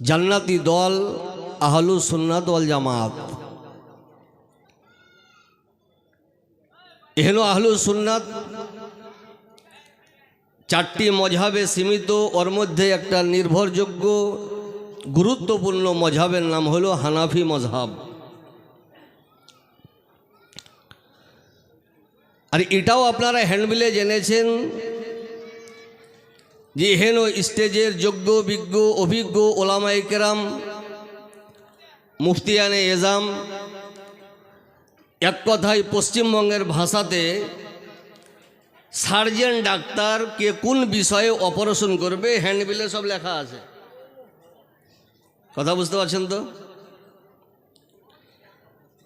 জান্নাতি দল, আহলু সুন্নাত ওয়াল জামাত। এহেন আহলু সুন্নাত। চারটি মজহাবে সীমিত, ওর মধ্যে একটা নির্ভরযোগ্য, গুরুত্বপূর্ণ মজহাবের নাম হলো হানাফি মজহাব। আর এটাও আপনারা হ্যান্ডবিলে জেনেছেন যে হেন স্টেজের যোগ্য, বিজ্ঞ, অভিজ্ঞ ওলামাই কেরাম, মুফতিয়ানে এজাম, এক কথায় পশ্চিমবঙ্গের ভাষাতে সার্জেন ডাক্তার কে কোন বিষয়ে অপারেশন করবে, হ্যান্ডবিলে সব লেখা আছে। কথা বুঝতে পারছেন তো?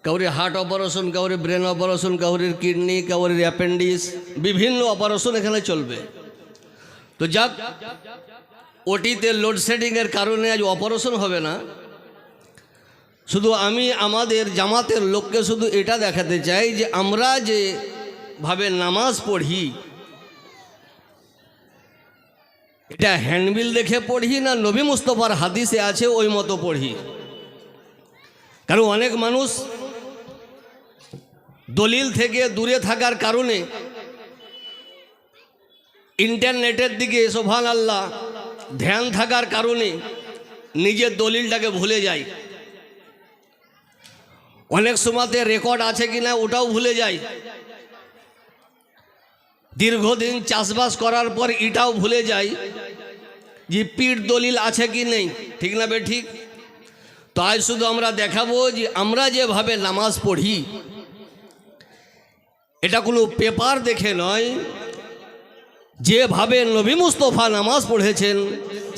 কাউরি হার্ট অপারেশন, কাউরি ব্রেন অপারেশন, কাউরির কিডনি, কাউরির অ্যাপেন্ডিক্স, বিভিন্ন অপারেশন এখানে চলবে। তো যাক ওটিতে লোডশেডিংয়ের কারণে আজ অপারেশন হবে না। শুধু আমি আমাদের জামাতের লোককে শুধু এটা দেখাতে চাই যে আমরা যে ভাবে নামাজ পড়ি, এটা হ্যান্ডবিল দেখে পড়ি না নবী মুস্তফার হাদিসে আছে ওই মতো পড়ি। কারণ অনেক মানুষ দলিল থেকে দূরে থাকার কারণে ইন্টারনেটের দিকে সোভান আল্লাহ ধ্যান থাকার কারণে নিজের দলিলটাকে ভুলে যায়। অনেক সময়তে রেকর্ড আছে কি না ওটাও ভুলে যায়। দীর্ঘদিন চাষবাস করার পর এটাও ভুলে যায় যে পিঠ দলিল আছে কি নেই, ঠিক না বে ঠিক? তো আজ শুধু আমরা দেখাবো যে আমরা যেভাবে নামাজ পড়ি, এটা কোনো পেপার দেখে নয় যেভাবে নবী মুস্তফা নামাজ পড়েছেন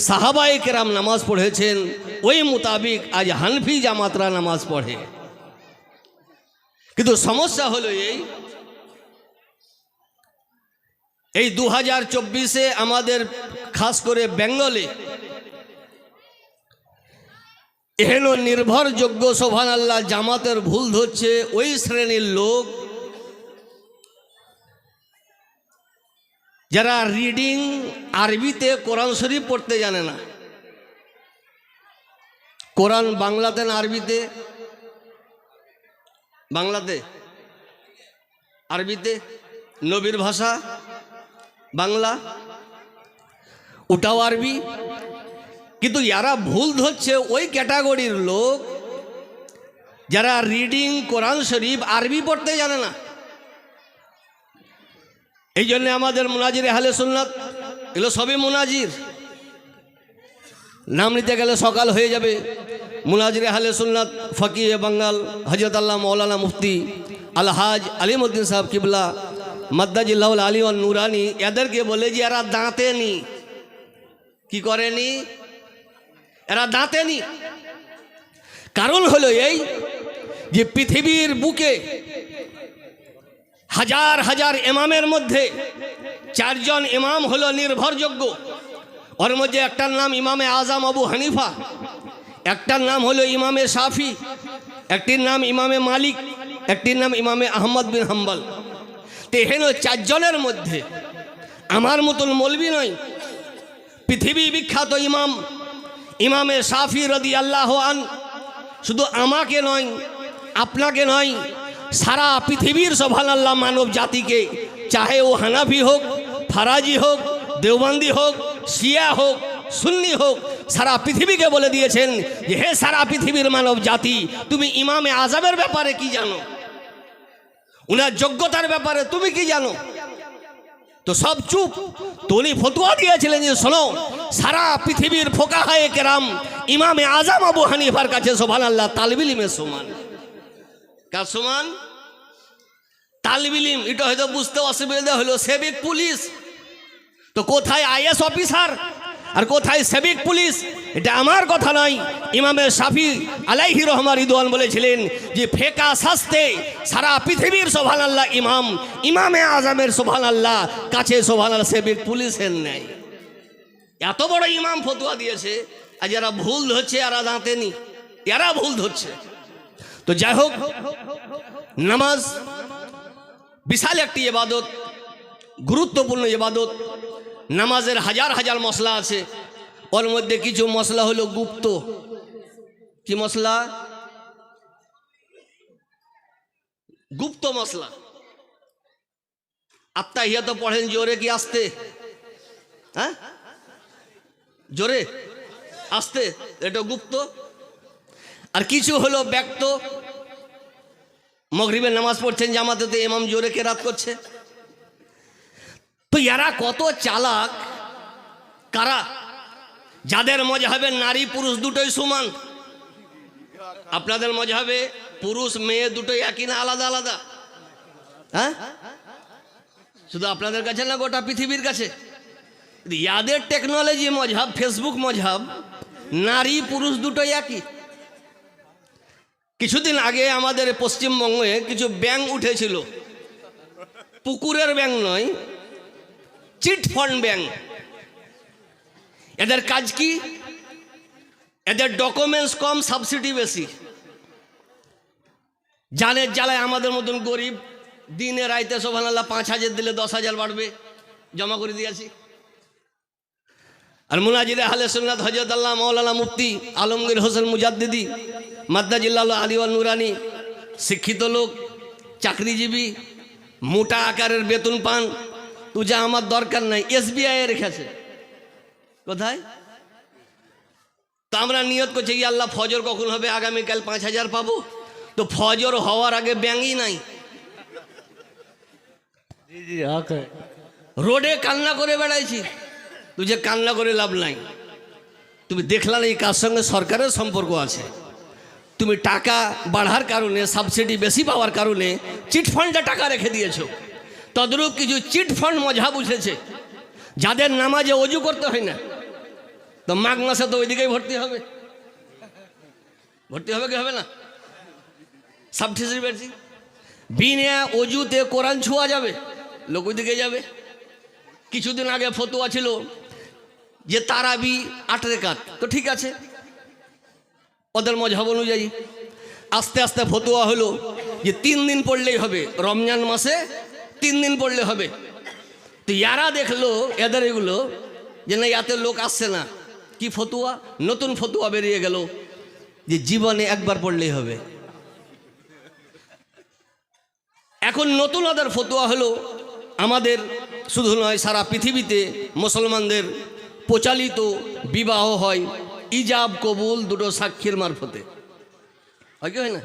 সাহাবাই কেরাম নামাজ পড়েছেন, ওই মোতাবিক আজ হানফি জামাতরা নামাজ পড়ে। কিন্তু সমস্যা হলো এই এই দু হাজার চব্বিশে আমাদের খাস করে বেঙ্গলে এহেন নির্ভরযোগ্য সোভান আল্লাহ জামাতের ভুল ধরছে, ওই শ্রেণির লোক যারা রিডিং আরবিতে কোরআন শরীফ পড়তে জানে না, কোরআন বাংলাতে না আরবিতে? বাংলাতে? আরবিতে? নবীর ভাষা? বাংলা? ওটাও আরবি? কিন্তু যারা ভুল ধরছে, ওই ক্যাটাগরির লোক যারা রিডিং কোরআন শরীফ আরবি পড়তে জানে না এই জন্য আমাদের মোনাজির হালে সুন্নাত, এগুলো সবই মোনাজির। নাম নিতে গেলে সকাল হয়ে যাবে। মুনাজির হালে সুন্নাত ফকিয়ে বাঙ্গাল হজরত আল্লাহ মৌলানা মুফতি আলহাজ আলিমুদ্দিন সাহেব কিবলা মাদ্দাজিল্লাউল আলী ও নুরানি, এদেরকে বলে যে এরা দাঁতে নি। কি করেনি এরা দাঁতে নি। কারণ হলো এই যে পৃথিবীর বুকে হাজার হাজার ইমামের মধ্যে চারজন ইমাম হলো নির্ভরযোগ্য। ওর মধ্যে একটার নাম ইমামে আজম আবু হানিফা, একটার নাম হলো ইমামে সাফি একটির নাম ইমামে মালিক, একটির নাম ইমামে আহমদ বিন হাম্বল। তো হেন চারজনের মধ্যে আমার মতন মলবি নয়। পৃথিবী বিখ্যাত ইমাম, ইমামে সাফি রদি আল্লাহ আন শুধু আমাকে নয়, আপনাকে নয় সারা পৃথিবীর সভান আল্লাহ মানব জাতিকে, চাহে ও হানাফি হোক, ফারাজি হোক, দেওবন্দি হোক, শিয়া হোক, সুন্নি হোক, সারা পৃথিবীকে বলে দিয়েছেন যে, হে সারা পৃথিবীর মানব জাতি, তুমি ইমামে আজাবের ব্যাপারে কি জানো? উনার যোগ্যতার ব্যাপারে তুমি কি জানো? তো সব চুপ। তো উনি ফতুয়া দিয়েছিলেন যে, শোনো, সারা পৃথিবীর ফোকা হায়ে কেরাম ইমামে আজাম আবু হানিফার কাছে সোভান আল্লাহ তালবিলিমের সমান। কার সমান তালবিলিম, এটা হয়তো বুঝতে অসুবিধা হলো, সেবিক পুলিশ। তো কোথায় আইএস অফিসার আর কোথায় সেবিক পুলিশ? এটা আমার কথা নয়। ইমামের সাফি আলাইহি রহমান রিদওয়ান বলেছিলেন যে, ফেকা শাস্তে সারা পৃথিবীর সোভান আল্লাহ ইমাম, ইমামে আজমের সোভান আল্লাহ কাছে সোভান আল্লাহ সেবিক পুলিশের নেই। এত বড় ইমাম ফতুয়া দিয়েছে, আর যারা ভুল ধরছে, এরা দাঁতেনি। এরা ভুল ধরছে। তো যাই হোক, নামাজ, বিশাল একটি এবাদত গুরুত্বপূর্ণ এবাদত নামাজের হাজার হাজার মশলা আছে। ওর মধ্যে কিছু মশলা হলো গুপ্ত। কি মশলা? গুপ্ত মশলা। আত্মা হিয়া তো পড়েন জোরে কি আসতে? হ্যাঁ? জোরে? আসতে? এটা গুপ্ত? আর কিছু হলো ব্যক্ত। মগরিবের নামাজ পড়ছেন জামাতে তো এমাম জোরে কেরাত করছে। তো এরা কত চালাক? কারা? যাদের মজাবে নারী পুরুষ দুটোই সমান। আপনাদের মজাবে পুরুষ, মেয়ে দুটোই একই না আলাদা আলাদা? হ্যাঁ? শুধু আপনাদের কাছে না গোটা পৃথিবীর কাছে? ইয়াদের টেকনোলজি মজহাব ফেসবুক মজহাব, নারী পুরুষ দুটোই একই। কিছুদিন আগে আমাদের পশ্চিমবঙ্গে কিছু ব্যাং উঠেছিল। পুকুরের ব্যাং নয়, চিট ফান্ড ব্যাংক এদের কাজ কি? এদের ডকুমেন্টস কম, সাবসিডি বেশি। জানের জ্বালায় আমাদের মতন গরিব, দিনে রাইতে সোভান আল্লাহ পাঁচ হাজার দিলে দশ হাজার বাড়বে, জমা করে দিয়েছি। আর মুনাজির আহলে সুন্নাত হজরত আল্লাহ মৌলানা মুফতি আলমগীর হোসেন মুজাদ্দিদি মাদ্দা জিল্লাল আলিওয়াল নুরানি শিক্ষিত লোক চাকরিজীবী মোটা আকারের বেতন পান। তু যা আমার দরকার নাই এসবিআই রেখেছে কোথায়? তো আমরা নিয়ত করছি আল্লাহ ফজর কখন হবে? আগামীকাল পাঁচ হাজার পাবো। তো ফজর হওয়ার আগে ব্যাঙই নাই। রোডে কান্না করে বেড়াইছি। তুই যে কান্না করে লাভ নাই। তুমি দেখলা এই কার সঙ্গে সরকারের সম্পর্ক আছে। তুমি টাকা বাড়ার কারণে সাবসিডি বেশি পাওয়ার কারণে চিট ফান্ডে টাকা রেখে দিয়েছ। তদ্রূপ কিছু চিট ফান্ড মজা বুঝেছে। যাদের নামাজে অজু করতে হয় না, তো মাঘ মাসে তো ওইদিকেই ভর্তি হবে। ভর্তি হবে কি হবে না? সাবসিডি বেশি। বিনা অজুতে কোরআন ছোঁয়া যাবে, লোক ওইদিকে যাবে। কিছুদিন আগে ফতুয়া ছিল যে তারাবি আট রেখাত। তো ঠিক আছে। ওদের মজহব অনুযায়ী। আস্তে আস্তে ফতুয়া হলো যে তিন দিন পড়লেই হবে, রমজান মাসে তিন দিন পড়লে হবে। তো ইয়ারা দেখল, এদের এগুলো, যে না, ইয়াতে লোক আসছে না। কি ফতুয়া? নতুন ফতুয়া বেরিয়ে গেল, যে জীবনে একবার পড়লেই হবে। এখন নতুন ওদের ফতুয়া হলো, আমাদের শুধু নয়, সারা পৃথিবীতে মুসলমানদের প্রচালিত বিবাহ হয়। ইজাব, কবুল, দুটো সাক্ষীর মারফতে। হয় কি হয় না?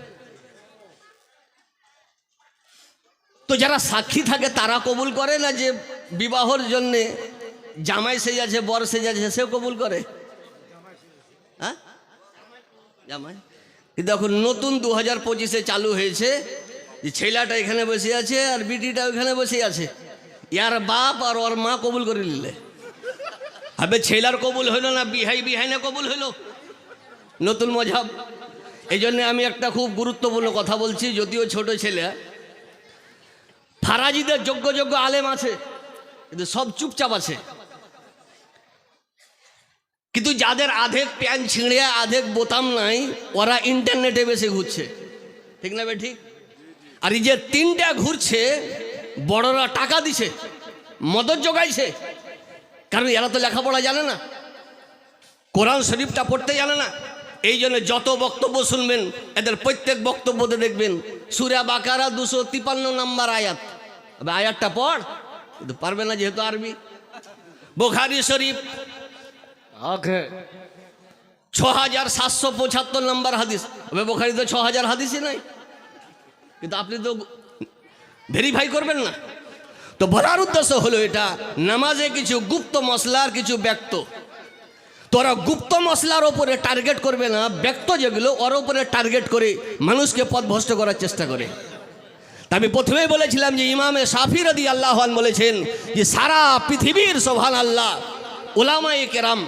তো যারা সাক্ষী থাকে, তারা কবুল করে না যে বিবাহর জন্যে জামাই সেজে আছে, বর সেজে আছে, সেও কবুল করে? হ্যাঁ? জামাই? এখন নতুন দু হাজার পঁচিশে চালু হয়েছে যে ছেলেটা এখানে বসে আছে আর বিটিটা ওখানে বসে আছে। ইয়ার বাপ আর ওর মা কবুল করে নিলে। হবে ছেলার কবুল হইল না বিহাই বিহাই না কবুল হইল? নতুন মজাব। এই জন্যে আমি একটা খুব গুরুত্বপূর্ণ কথা বলছি, যদিও ছোট ছেলে। ফারাজিদের যোগ্য যোগ্য আলেম আছে, কিন্তু সব চুপচাপ আছে। কিন্তু যাদের আধেক প্যান ছিঁড়ে, আধেক বোতাম নাই, ওরা ইন্টারনেটে বেশি ঘুরছে। ঠিক না ঠিক? আর এই যে তিনটা ঘুরছে, বড়রা টাকা দিছে, মদত জোগাইছে কারণ এরা তো লেখাপড়া জানে না। কোরআন শরীফটা পড়তে জানে না। এই জন্য যত বক্তব্য শুনবেন এদের প্রত্যেক বক্তব্যতে দেখবেন সুরা বাকারা দুশো তিপান্ন নাম্বার আয়াত। আয়াতটা পড় কিন্তু পারবে না যেহেতু আরবি। বোখারি শরীফ ছ হাজার সাতশো পঁচাত্তর নাম্বার হাদিস। তবে বোখারি তো ছ হাজার হাদিসই নাই। কিন্তু আপনি তো ভেরিফাই করবেন না। তো বলার উদ্দেশ্য হলো এটা, নামাজে কিছু গুপ্ত মশলার কিছু ব্যক্ত। তোরা গুপ্ত মশলার ওপরে টার্গেট করবে না, ব্যক্ত যেগুলো, ওর ওপরে টার্গেট করে মানুষকে পথভ্রষ্ট করার চেষ্টা করে। আমি প্রথমেই বলেছিলাম যে ইমামে সাফি রদি আল্লাহান বলেছেন যে সারা পৃথিবীর সোভান আল্লাহ ওলামায়ে কেরাম,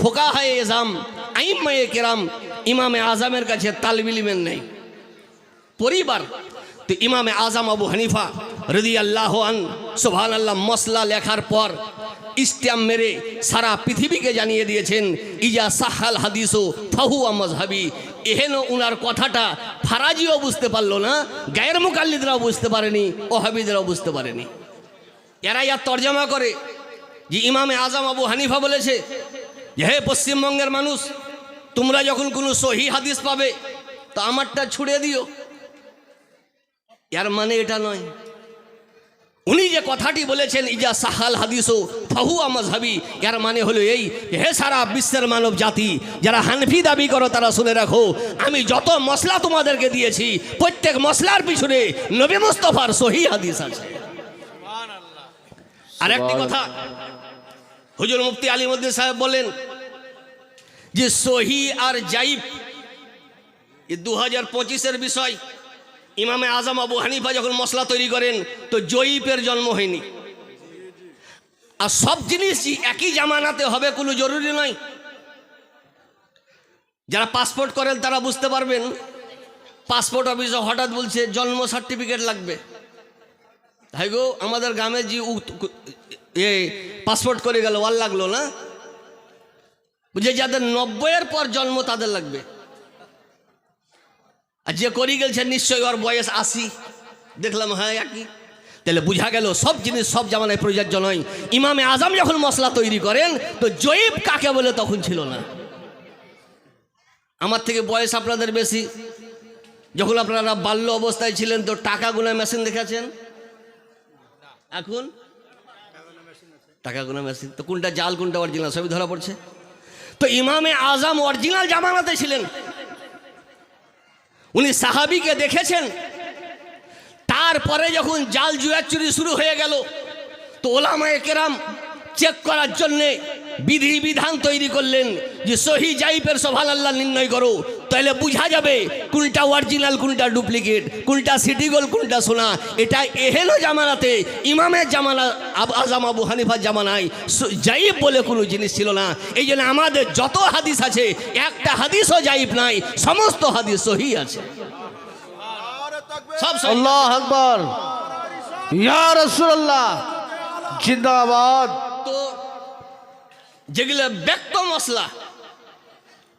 ফোকাহায়ে এজাম, আইম্মায়ে কেরাম, ইমামে আজমের কাছে তালবিলিমের নেই। পরিবার, তো ইমামে আজম আবু হানিফা রদি আল্লাহ আন আল্লাহ মশলা লেখার পর ইস্টাম মেরে সারা পৃথিবীকে জানিয়ে দিয়েছেন, ইজা সাহাল হাদিসো ফাহু মজহাবি এহেন উনার কথাটা ফারাজিও বুঝতে পারল না, গায়ের মুকাল্লিদরাও বুঝতে পারেনি ও হাবিদরাও বুঝতে পারেনি। এরা ইয়া তর্জমা করে যে ইমামে আজম আবু হানিফা বলেছে যে, হে পশ্চিমবঙ্গের মানুষ, তোমরা যখন কোনো সহি হাদিস পাবে, তো আমারটা ছুড়ে দিও। এর মানে এটা নয়। উনি যে কথাটি বলেছেন ইজা সাহাল হাদিসও ফাহু আমজহাবি এর মানে হলো এই হে সারা বিশ্বের মানব জাতি যারা হানফি দাবি করো তারা শুনে রাখো আমি যত মশলা তোমাদেরকে দিয়েছি প্রত্যেক মশলার পিছনে নবী মুস্তফার সহি হাদিস আছে। আর একটি কথা হুজুর মুফতি আলী আলিমুদ্দিন সাহেব বলেন যে সহি আর জাইব এ দু হাজার পঁচিশের বিষয় ইমামে আজম আবু হানিফা যখন মশলা তৈরি করেন, তো জয়ীপের জন্ম হয়নি। আর সব জিনিস একই জামানাতে হবে কোনো জরুরি নয়। যারা পাসপোর্ট করেন, তারা বুঝতে পারবেন, পাসপোর্ট অফিসে হঠাৎ বলছে, জন্ম সার্টিফিকেট লাগবে। তাই গো, আমাদের গ্রামে যে এ পাসপোর্ট করে গেল, ওয়াল লাগল না? বুঝে যাদের নব্বইয়ের পর জন্ম তাদের লাগবে। আর যে করি গেছে নিশ্চয়ই ওর বয়স আশি। দেখলাম হ্যাঁ একই। তাহলে বুঝা গেল, সব জিনিস সব জামানায় প্রযোজ্য নয়। ইমামে আজম যখন মশলা তৈরি করেন, তো জৈব কাকে বলে তখন ছিল না। আমার থেকে বয়স আপনাদের বেশি। যখন আপনারা বাল্য অবস্থায় ছিলেন, তো টাকা গুনা মেশিন দেখেছেন? এখন? টাকা গুনা মেশিন। তো কোনটা জাল, কোনটা অরিজিনাল সবই ধরা পড়ছে। তো ইমামে আজম অরিজিনাল জামানাতে ছিলেন। উনি সাহাবিকে দেখেছেন। তারপরে যখন জাল জুয়াচুরি শুরু হয়ে গেল তো ওলামায় কেরাম চেক করার জন্যে বিধি বিধান তৈরি করলেন যে সহি জাইপের সভাল আল্লাহ নির্ণয় করো তাহলে বোঝা যাবে কোনটা অরিজিনাল কোনটা ডুপ্লিকেট কোনটা সিটি গোল, কোনটা সোনা। এটা এহেন জামানাতে, ইমামের জামানা আজম আবু হানিফার জামানায় জাইব বলে কোনো জিনিস ছিল না। এই জন্য আমাদের যত হাদিস আছে, একটা হাদিসও জাইব নাই, সমস্ত হাদিস সহি আছে। সব। আল্লাহ আকবর। ইয়া রাসূলুল্লাহ, জিন্দাবাদ। যেগুলো ব্যক্ত মশলা,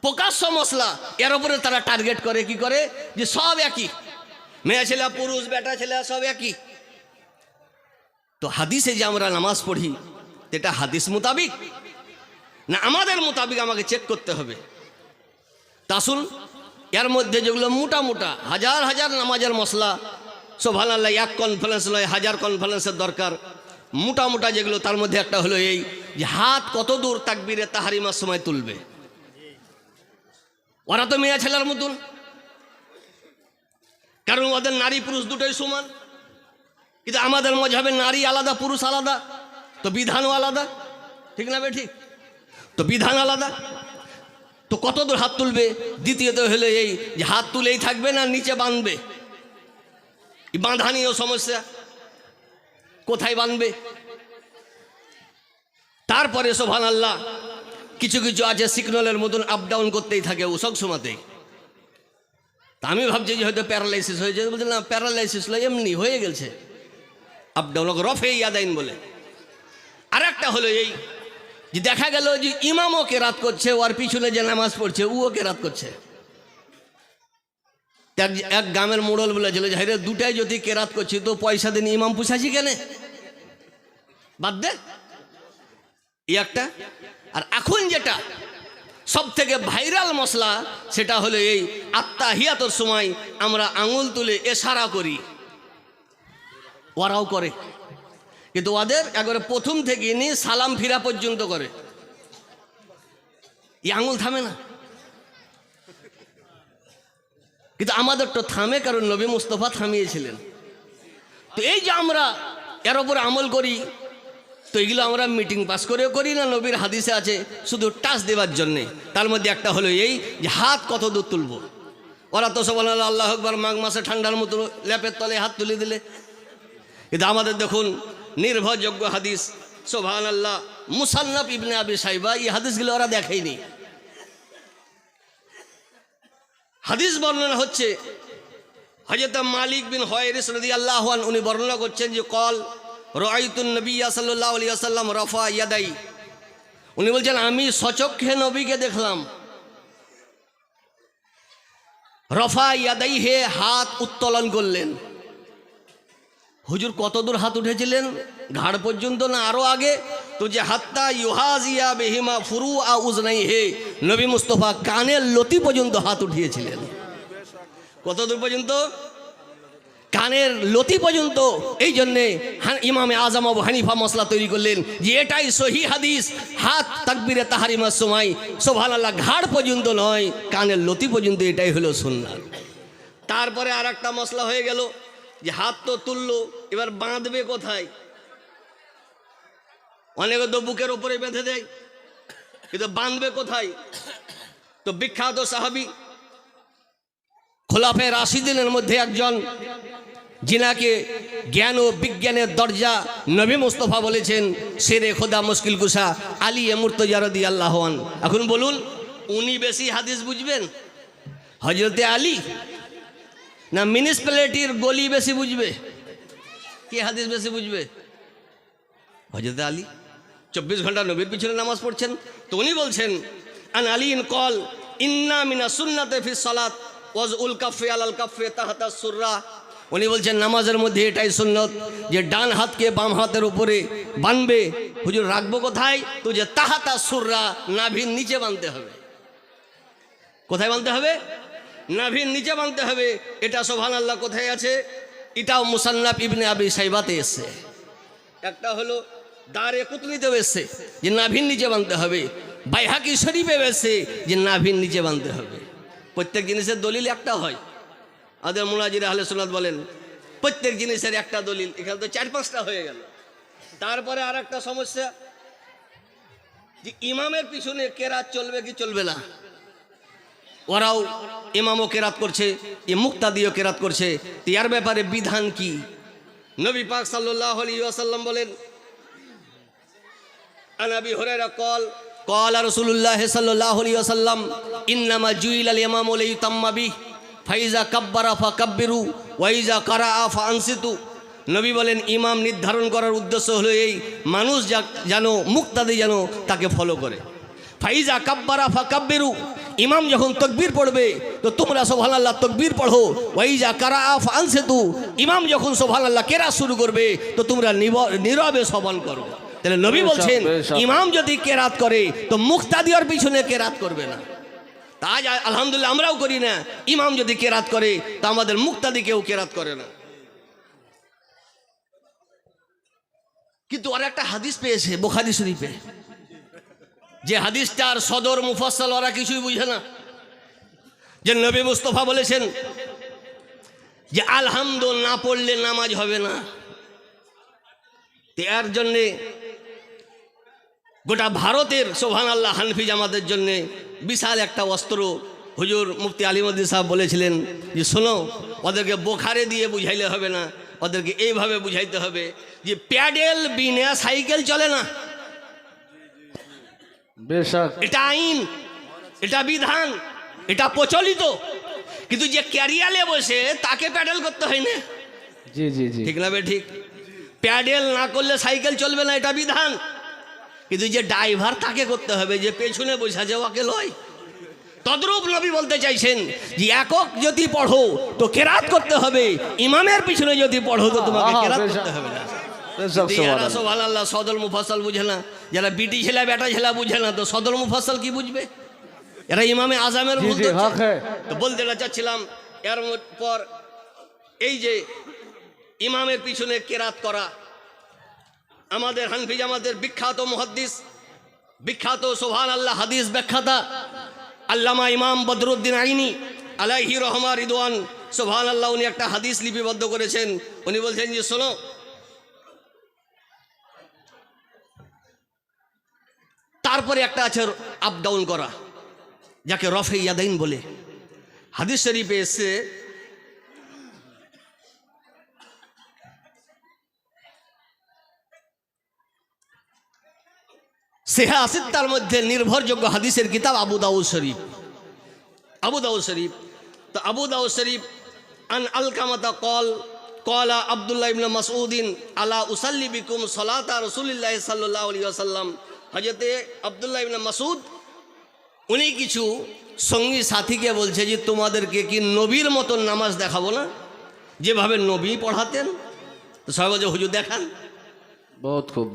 প্রকাশ্য মশলা, এর উপরে তারা টার্গেট করে কি করে? যে সব একই। মেয়ে ছেলে, পুরুষ, বেটা ছেলে, সব একই। তো হাদিসে যে আমরা নামাজ পড়ি এটা হাদিস মোতাবিক, না আমাদের মোতাবিক আমাকে চেক করতে হবে। তা এর মধ্যে যেগুলো মোটা মোটা, হাজার হাজার নামাজের মশলা সোভান আল্লাহ এক কনফারেন্স নয় হাজার কনফারেন্সের দরকার। মোটা মোটা যেগুলো, তার মধ্যে একটা হলো এই যে হাত কত দূর তাকবিরে তাহারিমার সময় তুলবে। ওরা তো মেয়ে ছেলের মতন। কারণ ওদের নারী পুরুষ দুটোই সমান। কিন্তু আমাদের মজাবে নারী আলাদা, পুরুষ আলাদা, তো বিধানও আলাদা। ঠিক না বে ঠিক তো বিধান আলাদা। তো কত দূর হাত তুলবে? দ্বিতীয়ত হলো এই যে হাত তুলেই থাকবে না, নিচে বাঁধবে। এই বাঁধা নিয়েও সমস্যা। কোথায় বাঁধবে তারপরে সোভান আল্লাহ কিছু কিছু আছে সিগন্যালের মতন আপ ডাউন করতেই থাকে ও সব সময়তেই তা আমি ভাবছি যে হয়তো প্যারালাইসিস হয়েছে বলছে, না প্যারালাইসিস এমনি হয়ে গেছে। আপ ডাউন রফে ইয়াদাইন বলে। আর একটা হলো এই যে দেখা গেল যে ইমামও কেরাত করছে ওর পিছনে যে নামাজ পড়ছে, ও কেরাত করছে। এক গ্রামের মোড়ল বলেছিল যে হাইরে দুটাই যদি কেরাত করছি, তো পয়সা দিন ইমাম পুষাছি কেন? বাদ দে। এই একটা। আর এখন যেটা সব থেকে ভাইরাল মশলা, সেটা হলো এই আত্মাহিয়াতর সময় আমরা আঙুল তুলে এশারা করি। ওরাও করে। কিন্তু ওদের একবারে প্রথম থেকে নিয়ে সালাম ফিরা পর্যন্ত করে। এই আঙুল থামে না। কিন্তু আমাদের তো থামে, কারণ নবী মুস্তফা থামিয়েছিলেন। তো এই যে আমরা এর ওপর আমল করি তো এগুলো আমরা মিটিং পাস করেও করি না, নবীর হাদিসে আছে শুধু টাচ দেওয়ার জন্যে। তার মধ্যে একটা হলো এই যে হাত কত দূর তুলবো? ওরা তো সব আল্লাহ আকবর, মাঘ মাসে ঠান্ডার মতো ল্যাপের তলে হাত তুলে দিলে। কিন্তু আমাদের দেখুন, নির্ভরযোগ্য হাদিস সোভান আল্লাহ মুসান্নাফ ইবনে আবি সাইবা, এই হাদিসগুলো ওরা দেখেইনি হাদিস বর্ণনা হচ্ছে হজরত মালিক বিন হয়রিস নদী আল্লাহ উনি বর্ণনা করছেন যে, কল রাইতুন নবী রফা ইয়াদাই। উনি বলছেন, আমি সচক্ষে নবীকে দেখলাম। রফা ইয়াদাই হে হাত উত্তোলন করলেন। হুজুর কতদূর হাত উঠেছিলেন? ঘাড় পর্যন্ত না আরও আগে? তো যে হাত্তা ইউহাজিয়া বেহিমা ফুরু আ উজনাই হে নবী মুস্তফা কানের লতি পর্যন্ত হাত উঠিয়েছিলেন। কতদূর পর্যন্ত? কানের লতি পর্যন্ত। এই জন্যে ইমামে আজম আবু হানিফা মশলা তৈরি করলেন যে এটাই সহি হাদিস। হাত তাকবিরে তাহারিমার সময়। সোভান আল্লাহ ঘাড় পর্যন্ত নয়, কানের লতি পর্যন্ত এটাই হলো সুন্নাত। তারপরে আর একটা মশলা হয়ে গেল, যে হাত তো তুললো, এবার বাঁধবে কোথায়? অনেকে তো বুকের ওপরে বেঁধে দেয়, কিন্তু বাঁধবে কোথায়? তো বিখ্যাত সাহাবি খোলাফে রাশিদিনের মধ্যে একজন, যিনাকে জ্ঞান ও বিজ্ঞানের দরজা নবী মুস্তফা বলেছেন, শেরে খোদা মুশকিল কুসা আলী এ মুর্তজারদি আল্লাহন এখন বলুন, উনি বেশি হাদিস বুঝবেন? হজরতে আলী? না মিউনিসিপ্যালিটির গলি বেশি বুঝবে? কে হাদিস বেশি বুঝবে? হজরতে আলী? চব্বিশ ঘণ্টা নবীর পিছনে নামাজ পড়ছেন, তো উনি বলছেন, আন আলী ইন কল, ইন্না মিনা সুন্নাতে ফি সালাত। ওয়াজ উল কাফে আলাল কাফে তাহাতা সুররা। উনি বলছেন, নামাজের মধ্যে এটাই সুন্নত যে ডান হাতকে বাম হাতের উপরে বানবে। হুজুর, রাখব কোথায়? তো যে তাহাতা সুররা, নাভির নিচে বানতে হবে। কোথায় বানতে হবে? নাভির নিচে বানতে হবে। এটা সোভান আল্লাহ কোথায় আছে? এটাও মুসান্নাফ ইবনে আবি সাইবাতে এসছে। একটা হলো দাঁড়ে কুতনিতেও এসছে যে নাভির নিচে বানতে হবে। বাইহাকি শরীফে এসছে যে নাভির নিচে বানতে হবে। প্রত্যেক জিনিসের দলিল একটা হয়। আমাদের মুনাজির আহলে সুনাত বলেন, প্রত্যেক জিনিসের একটা দলিল। এখানে তো চার পাঁচটা হয়ে গেল। তারপরে আর একটা সমস্যা, যে ইমামের পিছনে কেরাত চলবে কি চলবে না? ওরাও ইমামও কেরাত করছে, এ মুক্তা দিয়েও কেরাত করছে। ইয়ার ব্যাপারে বিধান কি? নবী পাক সাল্লাহ আলী ওয়াসাল্লাম বলেন আনাবি হরেরা কল কল রসুল্লাহ ওয়াসাল্লাম ইন্নামা জুইল আল ইমাম তাম্মাবি ফাইজা কাব্বারা ফা কাব্বিরু ওয়াইজা কারা ফা আনসিতু নবী বলেন, ইমাম নির্ধারণ করার উদ্দেশ্য হলো এই, মানুষ যা, যেন, মুক্তাদি যেন তাকে ফলো করে। ফাইজা কাব্বারা ফা কাব্বিরু ইমাম যখন তকবীর পড়বে, তো তোমরা সোহান আল্লাহ তকবীর পড়ো। ওয়াইজা কারা আফ আনসেতু ইমাম যখন সোহান আল্লাহ কেরা শুরু করবে, তো তোমরা নীরবে শ্রবণ করো। তাহলে নবী বলছেন ইমাম যদি কেরাত করে তো মুক্তাদিয়ার পিছনে কেরাত করবে না। তা আজ আলহামদুলিল্লাহ আমরাও করি না। ইমাম যদি কেরাত করে তা আমাদের মুক্তাদি কেউ কেরাত করে না। কিন্তু আর একটা হাদিস পেয়েছে বোখারি শরীফে। যে হাদিসটার সদর মুফাসসাল ওরা কিছুই বুঝে না। যে নবী মুস্তফা বলেছেন যে আলহামদু না পড়লে নামাজ হবে না। এর জন্যে গোটা ভারতের সোহান আল্লাহ হানফি জামাতের জন্যে বিশাল একটা অস্ত্র হুজুর মুফতি আলিমদ্দিন সাহেব বলেছিলেন যে শোনো ওদেরকে বোখারে দিয়ে বুঝাইলে হবে না ওদেরকে এইভাবে বুঝাইতে হবে যে প্যাডেল বিনা সাইকেল চলে না। এটা আইন এটা বিধান এটা প্রচলিত। কিন্তু যে ক্যারিয়ালে বসে তাকে প্যাডেল করতে হয় না। জি জি জি। ঠিক না বে ঠিক? প্যাডেল না করলে সাইকেল চলবে না এটা বিধান। কিন্তু যে ড্রাইভার তাকে করতে হবে যে পেছনে বসে আছে ওকে লয়। তদ্রূপ নবী বলতে চাইছেন যে একক যদি পড়ো তো কেরাত করতে হবে। ইমামের পিছনে যদি পড়ো তো তোমাকে কেরাত করতে হবে না। বেশক যদি এরা সোভান আল্লাহ। সদল মুফাসল বুঝে না। যারা বিটি ছেলে বেটা ছেলে বুঝে না তো সদল মুফাসল কি বুঝবে? এরা ইমামে আজামের জি ভুল জি ধরছে। হক তো বলতে না চাচ্ছিলাম এর পর এই যে ইমামের পিছনে কেরাত করা আমাদের হানফি জামাতের বিখ্যাত মুহাদ্দিস, বিখ্যাত সোহান আল্লাহ হাদিস ব্যাখ্যাতা, আল্লামা ইমাম বদরুদ্দিন আইনি আলাইহি রহমা রিদওয়ান সোহান আল্লাহ উনি একটা হাদিস লিপিবদ্ধ করেছেন। উনি বলছেন যে, শোনো, তারপরে একটা আছে আপ ডাউন করা, যাকে রফে ইয়াদাইন বলে। হাদিস শরীফে এসছে সেহা আসিত্তার মধ্যে নির্ভরযোগ্য হাদিসের কিতাব আবু দাউদ শরীফ। আবু দাউদ শরীফ তো আবু দাউদ শরীফ আন আলকামাতা কল কলা আবদুল্লাহ ইবনে মাসউদ্দিন আলা উসাল্লি বিকুম সলাতা রসুলিল্লাহ সাল্লাহ আলী আসাল্লাম হজরতে আবদুল্লাহ ইবনে মাসুদ উনি কিছু সঙ্গী সাথীকে বলছে যে তোমাদেরকে কি নবীর মতন নামাজ দেখাবো না? যেভাবে নবী পড়াতেন? সবাই বলছে হুজুর দেখান। বহুত খুব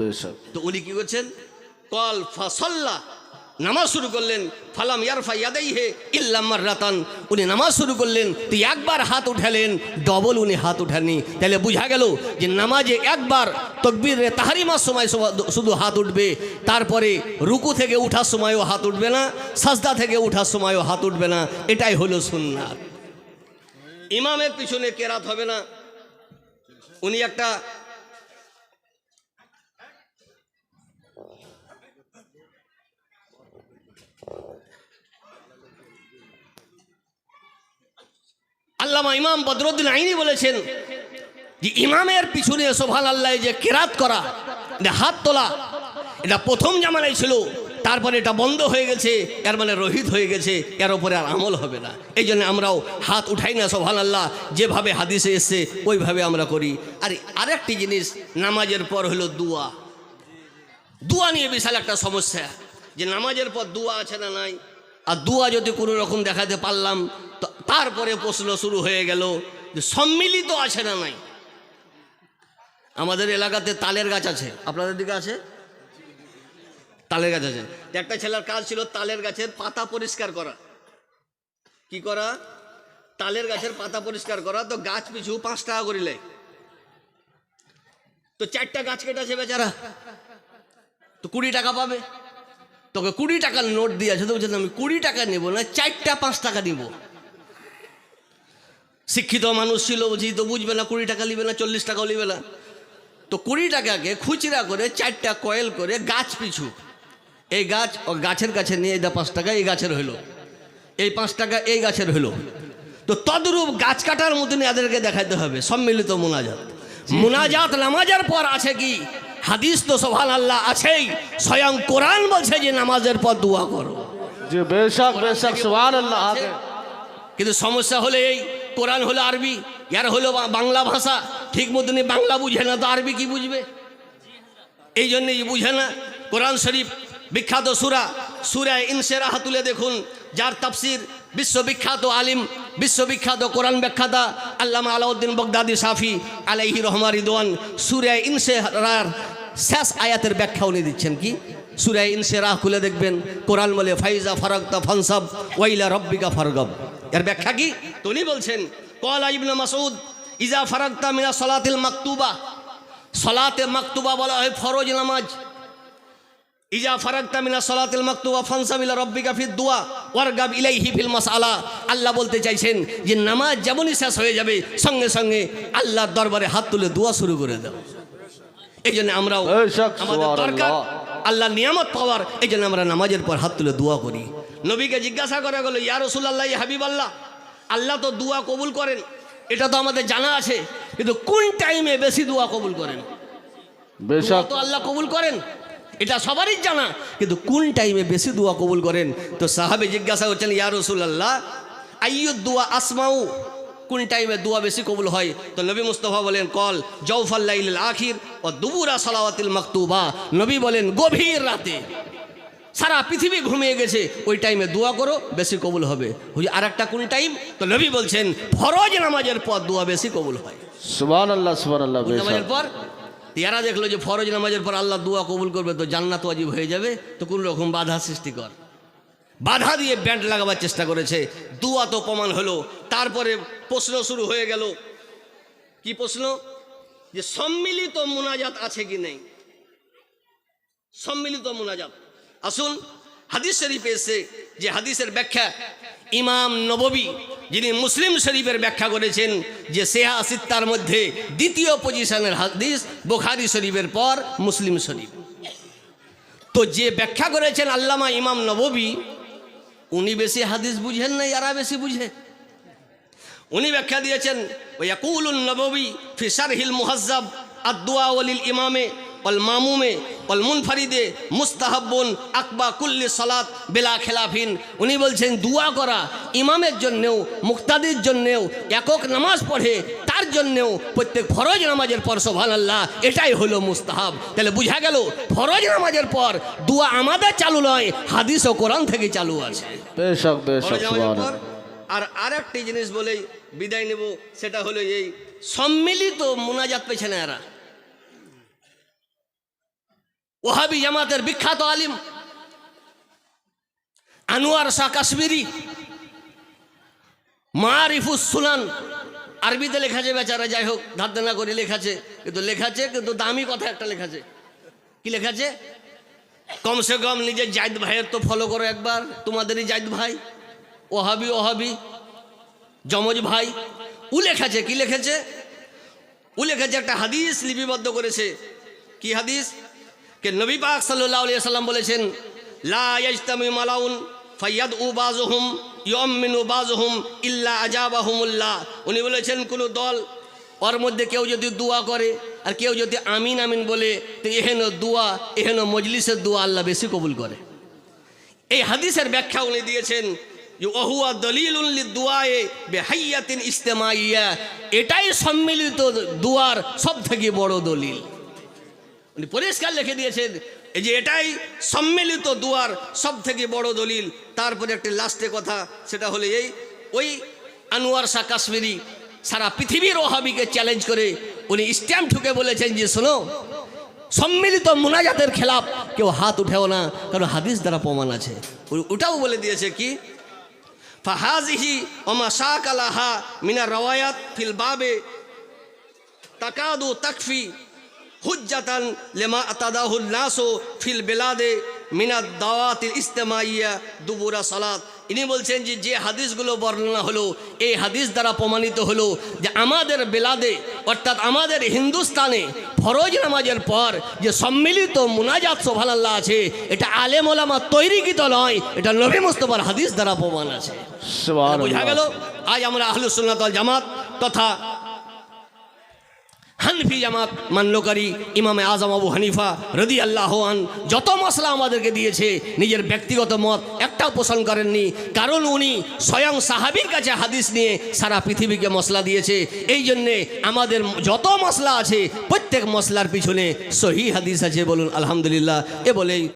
তো উনি কি করছেন? কল ফাসল্লা। নামাজ শুরু করলেন, ফালাম ইয়ারফা ইয়াদাই হে ইল্লাম্মার রাতান উনি নামাজ শুরু করলেন, তুই একবার হাত উঠালেন, ডবল উনি হাত উঠাননি। তাহলে বুঝা গেল যে নামাজে একবার তকবির তাহারিমার সময় শুধু হাত উঠবে, তারপরে রুকু থেকে উঠার সময়ও হাত উঠবে না, সাজদা থেকে উঠার সময়ও হাত উঠবে না, এটাই হলো সুন্নাত। ইমামের পিছনে কেরাত হবে না। উনি একটা আল্লামা ইমাম বদরুদ্দিন আইনি বলেছেন যে ইমামের পিছনে সোভান আল্লাহ যে কেরাত করা হাত তোলা, এটা প্রথম জামানায় ছিল, তারপরে এটা বন্ধ হয়ে গেছে, এর মানে রহিত হয়ে গেছে, এর ওপরে আর আমল হবে না। এই জন্য আমরাও হাত উঠাই না সোভান আল্লাহ যেভাবে হাদিসে এসছে, ওইভাবে আমরা করি। আর আরেকটি জিনিস, নামাজের পর হলো দুয়া। দুয়া নিয়ে বিশাল একটা সমস্যা, যে নামাজের পর দুয়া আছে না নাই? আর দুয়া যদি কোনো রকম দেখাতে পারলাম তারপরে প্রশ্ন শুরু হয়ে গেল যে সম্মিলিত আছে না নাই? আমাদের এলাকাতে তালের গাছ আছে। আপনাদের দিকে আছে? তালের গাছ আছে। একটা ছেলের কাজ ছিল তালের গাছের পাতা পরিষ্কার করা। কি করা? তালের গাছের পাতা পরিষ্কার করা। তো গাছ পিছু পাঁচ টাকা করিলে তো চারটা গাছ কেটেছে বেচারা। তো কুড়ি টাকা পাবে। তোকে কুড়ি টাকার নোট দিয়েছে। তো বলছে আমি কুড়ি টাকা নেব না, চারটা পাঁচ টাকা নিব। শিক্ষিত মানুষ ছিল বুঝি তো বুঝবে না কুড়ি টাকা নিবে না চল্লিশ টাকা নিবে না। তো কুড়ি টাকাকে খুচরা করে চারটা কয়েল করে গাছ পিছু। এই গাছ ও গাছের কাছে নিয়ে এটা পাঁচ টাকা এই গাছের হইল। এই পাঁচ টাকা এই গাছের হইল। তো তদরূপ গাছ কাটার মতন এদেরকে দেখাইতে হবে সম্মিলিত মোনাজাত। মোনাজাত নামাজের পর আছে কি? হাদিস তো সোহান আল্লাহ আছেই। স্বয়ং কোরআন বলছে যে নামাজের পর দোয়া করো। যে বেশাক বেশাক সোহান আল্লাহ কিন্তু সমস্যা হলে এই, কোরআন হলো আরবি, ইয়ার হলো বাংলা ভাষা, ঠিক মতনই বাংলা বুঝে না তো আরবি কি বুঝবে? এই জন্যই বুঝে না। কোরআন শরীফ, বিখ্যাত সুরা সুরায় ইনসেরাহা তুলে দেখুন, যার তাফসির বিশ্ববিখ্যাত আলিম, বিশ্ববিখ্যাত কোরআন ব্যাখ্যাতা আল্লামা আলাউদ্দিন বগদাদি সাফি আলাইহি রহমা রিদওয়ান সুরায় ইনসেরার শেষ আয়াতের ব্যাখ্যা উনি দিচ্ছেন কি? সুরায় ইনসেরাহ খুলে দেখবেন। কোরআন বলে ফাইজা ফারাক্তা ফানসাব ওয়াইলা রব্বিকা ফারগব। এর ব্যাখ্যা কি? তো উনি বলছেন কলা ইবনে মাসুদ ইজা ফারাক্তা মিনা সলাতিল মাকতুবা। সলাতে মাকতুবা বলা হয় ফরজ নামাজ। ইজা ফারাক্তা মিনা সলাতিল মাকতুবা ফানসাবিলা রব্বিকা ফিদ দুয়া ওয়ারগাব ইলাইহি ফিল মাসআলা। আল্লাহ বলতে চাইছেন যে নামাজ যেমনই শেষ হয়ে যাবে সঙ্গে সঙ্গে আল্লাহর দরবারে হাত তুলে দোয়া শুরু করে দাও। এই জন্য আমরাও আমাদের দরকার। আল্লাহ নিয়ামত পাওয়ার। এই জন্য আমরা নামাজের পর হাত তুলে দোয়া করি। নবীকে জিজ্ঞাসা করা গেলো ইয়া রসুল্লাহ হাবিব আল্লাহ আল্লাহ তো দোয়া কবুল করেন। এটা তো আমাদের জানা আছে কিন্তু কোন টাইমে বেশি দোয়া কবুল করেন? তো আল্লাহ কবুল করেন। এটা সবারই জানা কিন্তু কোন টাইমে বেশি দোয়া কবুল করেন? তো সাহাবে জিজ্ঞাসা করছেন ইয়া রসুল্লাহ আইয়ু দোয়া আসমাউ? কোন টাইমে দোয়া বেশি কবুল হয়? তো নবী মুস্তফা বলেন কল জৌফাল্লাইল আখির। ও দুবুরা সালাওয়াতিল মাকতুবা। নবী বলেন গভীর রাতে। সারা পৃথিবী ঘুমিয়ে গেছে ওই টাইমে দোয়া করো বেশি কবুল হবে। ওই আর একটা কোন টাইম? তো নবী বলছেন ফরজ নামাজের পর দোয়া বেশি কবুল হয়। সুবান আল্লাহ সুবান আল্লাহ নামাজের পর? ইয়ারা দেখল যে ফরজ নামাজের পর আল্লাহ দোয়া কবুল করবে তো জান্নাত আজীব হয়ে যাবে তো কোনো রকম বাধা সৃষ্টি কর। বাধা দিয়ে ব্যান্ড লাগাবার চেষ্টা করেছে। দুয়া তো প্রমাণ হলো। তারপরে প্রশ্ন শুরু হয়ে গেল। কি প্রশ্ন? যে সম্মিলিত মোনাজাত আছে কি নেই? সম্মিলিত মোনাজাত। আসুন, হাদিস শরীফে এসে যে হাদিসের ব্যাখ্যা ইমাম নববী, যিনি মুসলিম শরীফের ব্যাখ্যা করেছেন, যে সেহা সিত্তার মধ্যে দ্বিতীয় পজিশনের হাদিস বোখারি শরীফের পর মুসলিম শরীফ। তো যে ব্যাখ্যা করেছেন আল্লামা ইমাম নববী, উনি বেশি হাদিস বুঝেন না ইয়ারা বেশি বুঝে উনি ব্যাখ্যা দিয়েছেন ওয়াকুলুল নবী ফি শারহিল মুহাজ্জাব আদুয়া ওলিল ইমামে অল মামুমে অল মুনফারিদে মুস্তাহাব্বুন আকবা কুল্লি সলাত বেলা খেলাফিন। উনি বলছেন দুয়া করা ইমামের জন্যেও মুক্তাদির জন্যেও একক নামাজ পড়ে তার জন্যেও প্রত্যেক ফরজ নামাজের পর সোভান আল্লাহ এটাই হলো মুস্তাহাব। তাহলে বুঝা গেল ফরজ নামাজের পর দুয়া আমাদের চালু নয় হাদিস ও কোরআন থেকে চালু আছে। আর আরেকটি জিনিস বলেই বিদায় নেব, সেটা হলো এই সম্মিলিত মোনাজাত পেয়েছে না এরা। ওহাবি জামাতের বিখ্যাত আলিম, আনোয়ার শাহ কাশ্মীরি মারিফুস সুনান আরবিতে লেখাছে বেচারা, যাই হোক ধার দেনা করে লেখাছে, কিন্তু লেখাছে, কিন্তু দামি কথা একটা লেখাছে। কি লেখাছে? কমসে কম নিজের জায়দ ভাইয়ের তো ফলো করো একবার, তোমাদেরই জায়দ ভাই, ওহাবি ওহাবি। যমজ ভাই, উ লেখাছে, কি লেখেছে? উ লেখেছে একটা হাদিস লিপিবদ্ধ করেছে। কি হাদিস? কে নবী পাক আলাইহি সাল্লাম বলেছেন, লা ইয়াজতামি মালাউন ফায়াদ উ বাজহুম ইয়মিনু বাজহুম ইল্লা আজাবাহুমুল্লাহ। উনি বলেছেন, কোনো দল, ওর মধ্যে কেউ যদি দোয়া করে, আর কেউ যদি আমিন আমিন বলে, তো এহেন দোয়া, এহেন মজলিসের দোয়া আল্লাহ বেশি কবুল করে। এই হাদিসের ব্যাখ্যা উনি দিয়েছেন ওহুয়া দলিল বেহাইয়াতিন ইস্তেমাইয়া এটাই সম্মিলিত দুয়ার সব থেকে বড় দলিল। উনি পরিষ্কার লিখে দিয়েছেন, এই যে এটাই সম্মিলিত দুয়ার সব থেকে বড় দলিল। তারপরে একটি লাস্টে কথা, সেটা হলো এই, ওই আনোয়ার শাহ কাশ্মীরি সারা পৃথিবীর ওহাবিকে চ্যালেঞ্জ করে উনি স্ট্যাম্প ঠুকে বলেছেন যে, শোনো, সম্মিলিত মুনাজাতের খেলাফ কেউ হাত উঠেও না, কারণ হাদিস দ্বারা প্রমাণ আছে। ওটাও বলে দিয়েছে কি فہازہی وما شاک لہا من روایت فی الباب تکادو تکفی حجتا لما اتداہ الناس فی البلاد من الدوات الاستماعی دبور صلات ইনি বলছেন যে যে হাদিসগুলো বর্ণনা হলো এই হাদিস দ্বারা প্রমাণিত হলো যে আমাদের বেলাদে অর্থাৎ আমাদের হিন্দুস্তানে ফরজ নামাজের পর যে সম্মিলিত মুনাজাত সোভানাল্লাহ আছে এটা আলেম ওলামা তৈরিকৃত নয় এটা নবী মুস্তফার হাদিস দ্বারা প্রমাণ আছে। বোঝা গেল? আজ আমরা আহলুসুল্লাহ জামাত তথা হানফি জামাত মান্যকারী ইমামে আজম আবু হানিফা রদি আল্লাহান যত মশলা আমাদেরকে দিয়েছে, নিজের ব্যক্তিগত মত একটাও পোষণ করেননি। কারণ উনি স্বয়ং সাহাবির কাছে হাদিস নিয়ে সারা পৃথিবীকে মশলা দিয়েছে। এই জন্যে আমাদের যত মশলা আছে, প্রত্যেক মশলার পিছনে সহি হাদিস আছে বলুন, আলহামদুলিল্লাহ। এ বলেই